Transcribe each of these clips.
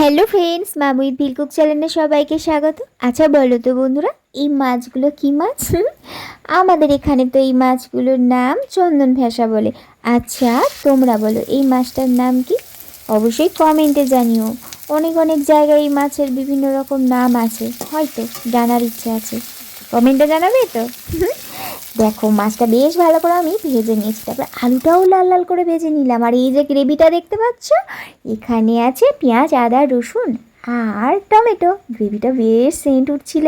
Hello friends মামুই ভিলকুক চ্যানেলে সবাইকে স্বাগত। আচ্ছা বলো তো বন্ধুরা, এই মাছগুলো কি মাছ? আমাদের এখানে তো এই মাছগুলোর নাম চন্দন ভেসা বলে। আচ্ছা তোমরা বলো, এই মাছটার নাম কি? অবশ্যই কমেন্টে জানিও। অনেক অনেক জায়গায় এই মাছের বিভিন্ন রকম নাম আছে, হয়তো জানার ইচ্ছে আছে। কমেন্টে জানাবে তো? দেখো, মাছটা বেশ ভালো করে আমি ভেজে নিয়েছি। তারপর আলুটাও লাল লাল করে ভেজে নিলাম। আর এই যে গ্রেভিটা দেখতে পাচ্ছ, এখানে আছে পেঁয়াজ, আদা, রসুন আর টমেটো। গ্রেভিটা বেশ সেন্ট উঠছিল।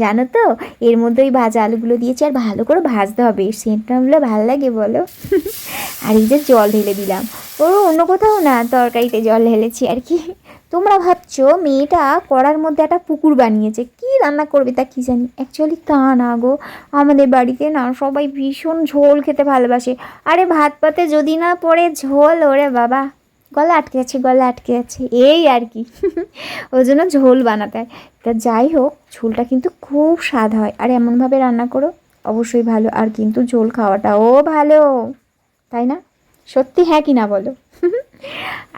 জানো তো, এর মধ্যে ওই ভাজা আলুগুলো দিয়েছি আর ভালো করে ভাজতে হবে। সেন্টটা হলে ভালো লাগে বলো। আর এই যে জল ঢেলে দিলাম। ও অন্য কোথাও না তরকারিতে জল ঢেলেছি আর কি। তোমরা ভাবছ মেয়েটা কড়ার মধ্যে একটা পুকুর বানিয়েছে। কি রান্না করবে তা কি জানি। অ্যাকচুয়ালি তা না গো। আমাদের বাড়িতে না সবাই ভীষণ ঝোল খেতে ভালোবাসে। আরে ভাত পাতে যদি না পড়ে ঝোল, ওরে বাবা। গলা আটকে আছে গলা আটকে আছে এই আর কি। ওই জন্য ঝোল বানাতে হয়। তা যাই হোক, ঝোলটা কিন্তু খুব স্বাদ হয়। আর এমনভাবে রান্না করো, অবশ্যই ভালো। আর কিন্তু ঝোল খাওয়াটাও ভালো। তাই না? সত্যি হ্যাঁ কি না বলো?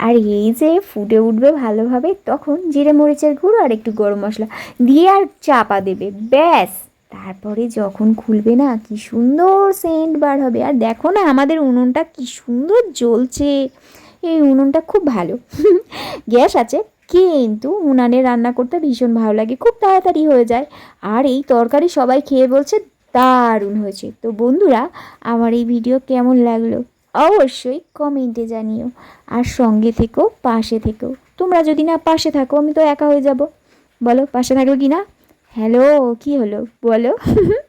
আর এই যে ফুটে উঠবে ভালোভাবে, তখন জিরে মরিচের গুঁড়ো আর একটু গরম মশলা দিয়ে আর চাপা দেবে, ব্যাস। তারপরে যখন খুলবে না, কি সুন্দর সেন্ট বার হবে। আর দেখো না, আমাদের উনুনটা কি সুন্দর জ্বলছে। এই উনুনটা খুব ভালো। গ্যাস আছে, কিন্তু উনানে রান্না করতে ভীষণ ভালো লাগে, খুব তাড়াতাড়ি হয়ে যায়। আর এই তরকারি সবাই খেয়ে বলছে দারুণ হয়েছে। তো বন্ধুরা, আমার এই ভিডিও কেমন লাগল? অবশ্যই কমেন্টে জানিও। আর সঙ্গে থেকো, পাশে থেকো। তোমরা যদি না পাশে থাকো, আমি তো একা হয়ে যাব। বলো, পাশে থাকো কি না হ্যালো, কি হলো? বলো।